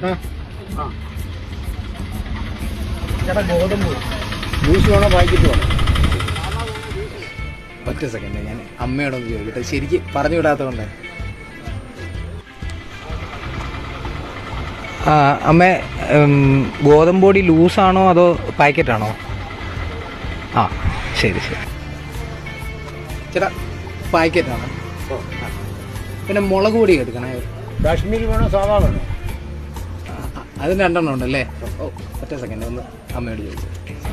ചേട്ടാ ആ. ചേട്ടാ ഗോതമ്പ് ജ്യൂസ് വേണോ പാക്കറ്റ് വേണോ? ഒറ്റ സെക്കൻഡ് ഞാൻ അമ്മയോടൊന്ന് ചോദിക്കട്ടെ. ശരിക്ക് പറഞ്ഞു വിടാത്തതുകൊണ്ട്. ആ അമ്മ ഗോതമ്പ് പൊടി ലൂസാണോ അതോ പാക്കറ്റാണോ ആ ശരി ശരി. ചേട്ടാ പാക്കറ്റാണോ പിന്നെ മുളക് പൊടി എടുക്കണേ. കാശ്മീരി വേണോ സാധാ വേണോ? അതിന് രണ്ടെണ്ണം ഉണ്ടല്ലേ ഓ ഒറ്റ സെക്കൻഡ് ഒന്ന് അമ്മയോട് ചോദിച്ചു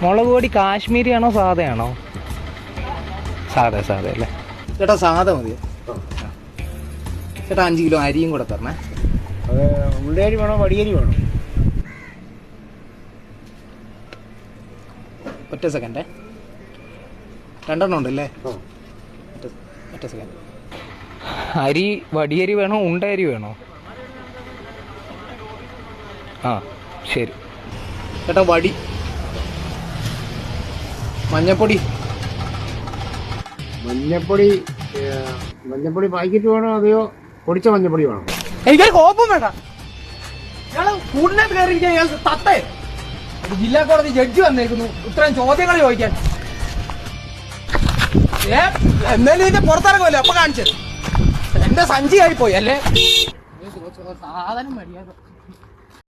മുളക് പൊടി കാശ്മീരി ആണോ സാധയാണോ സാധാ സാധാ അല്ലേ? ചേട്ടാ സാധ മതി. ചേട്ടാ അഞ്ച് കിലോ അരിയും കൂടെ തരണേ. അത് ഉള്ളേരി വേണോ വടിയരി വേണോ? ഒറ്റ സെക്കൻഡേ രണ്ടെണ്ണം ഉണ്ടല്ലേ ഒറ്റ സെക്കൻഡ് അരി വടിയരി വേണോ ഉണ്ടരി വേണോ? ആ ശരി. ചേട്ടാ വടി. മഞ്ഞപ്പൊടി. മഞ്ഞപ്പൊടി മഞ്ഞപ്പൊടി പാക്കറ്റ് വേണോ അതെയോ പൊടിച്ച മഞ്ഞപ്പൊടി വേണോ? എനിക്കൊരു കോപ്പം വേണ്ട. ഇയാൾ കൂടിനകത്ത് കയറിയിരിക്കാൻ ഇയാൾ തത്തേ ജില്ലാ കോടതി ജഡ്ജി വന്നേക്കുന്നു. ഇത്രയും ചോദ്യങ്ങൾ ചോദിക്കാൻ. ഏ എന്നാലും ഇതിന്റെ പുറത്തിറങ്ങുമല്ലോ അപ്പൊ കാണിച്ചത് എന്റെ സഞ്ചി ആയിപ്പോയി അല്ലേ? സാധനം മര്യാദ.